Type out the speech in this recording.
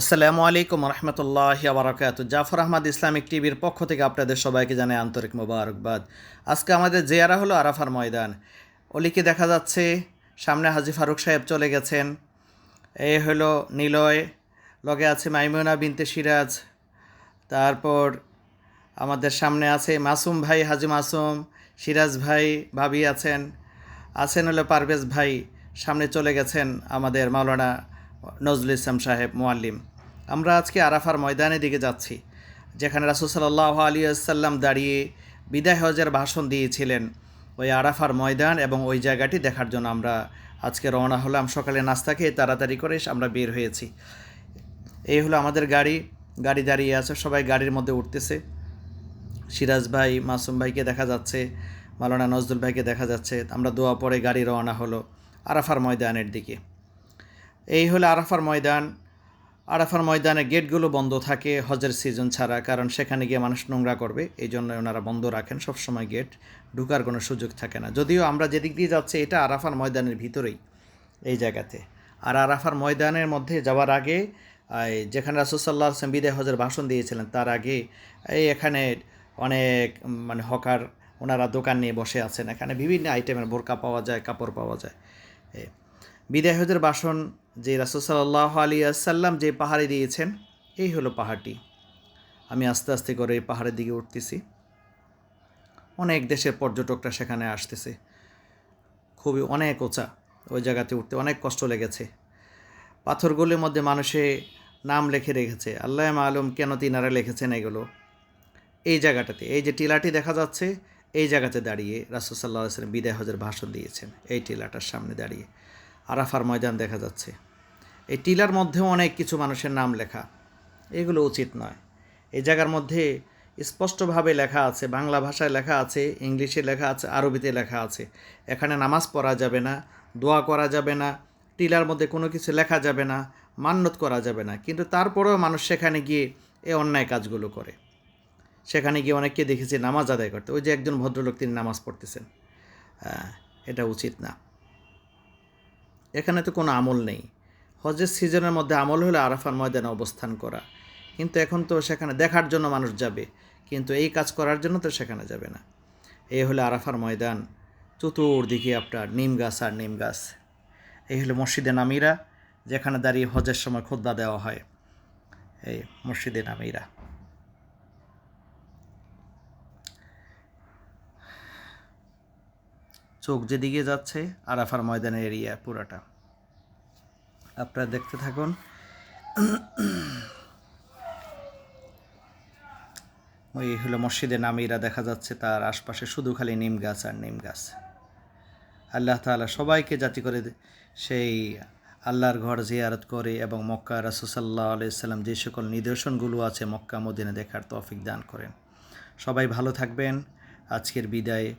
আসসালামু আলাইকুম রহমতুল্লাহ বারাকাত জাফর আহমদ ইসলামিক টিভির পক্ষ থেকে আপনাদের সবাইকে জানাই আন্তরিক মোবারকবাদ। আজকে আমাদের জেয়ারা হলো আরাফার ময়দান। অলিকে দেখা যাচ্ছে, সামনে হাজি ফারুক সাহেব চলে গেছেন। এ হলো নিলয়, লগে আছে মাইমুনা বিনতে সিরাজ। তারপর আমাদের সামনে আছে মাসুম ভাই, হাজি মাসুম, সিরাজ ভাই, ভাবি আছেন। আছেন হলো পারভেজ ভাই, সামনে চলে গেছেন আমাদের মাওলানা নজরুল ইসলাম সাহেব, মোয়াল্লিম। আমরা আজকে আরাফার ময়দানের দিকে যাচ্ছি, যেখানে রাসুল সাল্লাহ আলী আসাল্লাম দাঁড়িয়ে বিদায় হজের ভাষণ দিয়েছিলেন ওই আরাফার ময়দান এবং ওই জায়গাটি দেখার জন্য আমরা আজকে রওনা হলাম। সকালে নাস্তা খেয়ে তাড়াতাড়ি করে আমরা বের হয়েছি। এই হলো আমাদের গাড়ি গাড়ি দাঁড়িয়ে আছে, সবাই গাড়ির মধ্যে উঠতেছে। সিরাজ ভাই, মাসুম ভাইকে দেখা যাচ্ছে মালানা নজরুল ভাইকে দেখা যাচ্ছে। আমরা দোয়া পরে গাড়ি রওনা হলো আরাফার ময়দানের দিকে। এই হলো আরাফার ময়দান। আরাফার ময়দানে গেটগুলো বন্ধ থাকে হজের সিজন ছাড়া, কারণ সেখানে গিয়ে মানুষ নোংরা করবে এই জন্য ওনারা বন্ধ রাখেন। সবসময় গেট ঢুকার কোনো সুযোগ থাকে না। যদিও আমরা যেদিক দিয়ে যাচ্ছি, এটা আরাফার ময়দানের ভিতরেই, এই জায়গাতে। আর আরাফার ময়দানের মধ্যে যাওয়ার আগে যেখানে রাসুসাল্লাহ আসলাম বিদায় হজের ভাষণ দিয়েছিলেন, তার আগে এই এখানে অনেক মানে হকার ওনারা দোকান নিয়ে বসে আছেন। এখানে বিভিন্ন আইটেমের বোরকা পাওয়া যায়, কাপড় পাওয়া যায়। এ, বিদায় হজের ভাষণ যে রাসুসাল্লাহ আলী আসাল্লাম যে পাহাড়ে দিয়েছেন এই হলো পাহাড়টি। আমি আস্তে আস্তে করে এই পাহাড়ের দিকে উঠতেছি। অনেক দেশের পর্যটকরা সেখানে আসতেছে। খুবই অনেক উঁচা ওই জায়গাতে উঠতে অনেক কষ্ট লেগেছে। পাথরগুলির মধ্যে মানুষে নাম লেখে রেখেছে। আল্লাহ আলম কেন তিনারা লিখেছেন এগুলো? এই জায়গাটাতে এই যে টিলাটি দেখা যাচ্ছে এই জায়গাতে দাঁড়িয়ে রাসুল সাল্লাহ আসলাম বিদায় হজের ভাষণ দিয়েছেন। এই টিলাটার সামনে দাঁড়িয়ে। আরাফার ময়দান দেখা যাচ্ছে। এই টিলার মধ্যেও অনেক কিছু মানুষের নাম লেখা। এগুলো উচিত নয়। এই জায়গার মধ্যে স্পষ্টভাবে লেখা আছে, বাংলা ভাষায় লেখা আছে, ইংলিশে লেখা আছে, আরবিতে লেখা আছে। এখানে নামাজ পড়া যাবে না, দোয়া করা যাবে না, টিলার মধ্যে কোনো কিছু লেখা যাবে না মান্যত করা যাবে না। কিন্তু তারপরেও মানুষ সেখানে গিয়ে এ অন্যায় কাজগুলো করে। সেখানে গিয়ে অনেককে দেখেছি নামাজ আদায় করতে। ওই যে একজন ভদ্রলোক তিনি নামাজ পড়তেছেন। এটা উচিত না। এখানে তো কোনো আমল নেই। হজের সিজনের মধ্যে আমল হলে আরাফার ময়দানে অবস্থান করা। কিন্তু এখন তো সেখানে দেখার জন্য মানুষ যাবে। কিন্তু এই কাজ করার জন্য তো সেখানে যাবে না। এই হলো আরাফার ময়দান। চতুর্দিকে আপনার নিম গাছ আর নিম গাছ। এই হলো মসজিদে নামিরা, যেখানে দাঁড়িয়ে হজের সময় খোদ্া দেওয়া হয়। এই মসজিদে নামিরা। চোখ যেদিকে যাচ্ছে আরাফার ময়দানের এরিয়া পুরাটা। আপনারা দেখতে থাকুন। ওই হলো মসজিদে নামিরা দেখা যাচ্ছে, তার আশপাশে শুধু খালি নিম গাছ আর নিম গাছ। আল্লাহ তাআলা সবাইকে জাতি করে সেই আল্লাহর ঘর জিয়ারত করে এবং মক্কা রাসুসাল্লাহ আলাইসাল্লাম যে সকল নিদর্শনগুলো আছে মক্কা মদিনে দেখার তৌফিক দান করেন। সবাই ভালো থাকবেন। আজকের বিদায়।